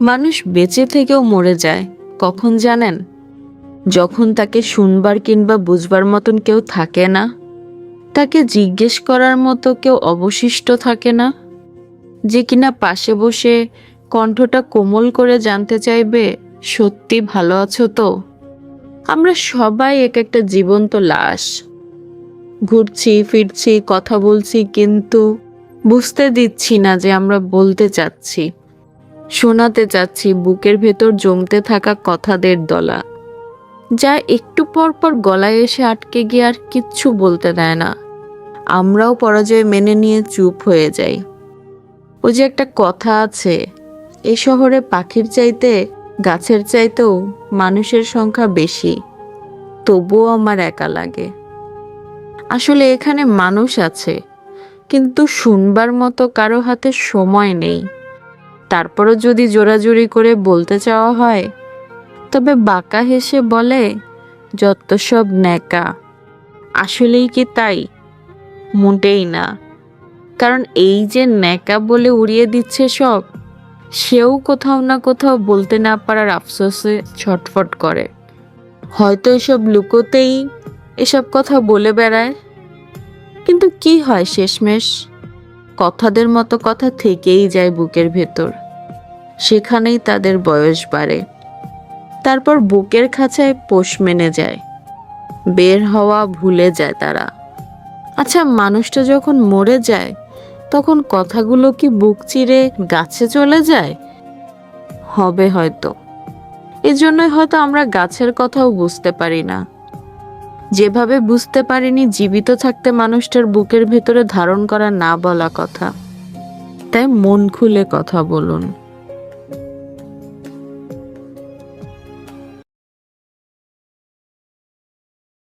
মানুষ বেঁচে থেকেও মরে যায়, কখন জানেন? যখন তাকে শুনবার কিংবা বুঝবার মতন কেউ থাকে না? তাকে জিজ্ঞেস করার মতো কেউ অবশিষ্ট থাকে না? যে কিনা পাশে বসে কণ্ঠটা কোমল করে জানতে চাইবে, সত্যি ভালো আছো তো? আমরা সবাই এক একটা জীবন্ত লাশ। ঘুরছি, ফিরছি, কথা বলছি, কিন্তু বুঝতে দিচ্ছি না যে আমরা বলতে চাচ্ছি। শোনাতে চাচ্ছি বুকের ভেতর জমতে থাকা কথাদের দলা। যা একটু পর পর গলায় এসে আটকে গিয়ে আর কিচ্ছু বলতে দেয় না। আমরাও পরাজয় মেনে নিয়ে চুপ হয়ে যাই। ওই যে একটা কথা আছে এই শহরে পাখির চাইতে, গাছের চাইতেও মানুষের সংখ্যা বেশি। তবুও আমার একা লাগে। আসলে এখানে মানুষ আছে, কিন্তু শুনবার মতো কারও হাতে সময় নেই। তারপরও যদি জোরাজুরি করে বলতে চাওয়া হয়, তবে বাঁকা হেসে বলে, যত সব ন্যাকা। আসলেই কি তাই? মোটেই না। কারণ এই যে ন্যাকা বলে উড়িয়ে দিচ্ছে সব, সেও কোথাও না কোথাও বলতে না পারার আফসোসে ছটফট করে। হয়তো এসব লুকোতেই এসব কথা বলে বেড়ায়। কিন্তু কি হয় শেষমেশ? কথাদের মতো কথা থেকেই যায় বুকের ভেতর। সেখানেই তাদের বয়স বাড়ে। তারপর বুকের খাঁচায় পোষ মেনে যায়। বের হওয়া ভুলে যায় তারা। আচ্ছা মানুষটা যখন মরে যায়, তখন কথাগুলো কি বুক চিরে গাছে চলে যায়? হবে হয়তো। এজন্যই হয়তো আমরা গাছের কথাও বুঝতে পারি না। যেভাবে বুঝতে পারিনি, জীবিত থাকতে মানুষটার বুকের ভেতরে ধারণ করা না বলা কথা। তাই মন খুলে কথা বলুন।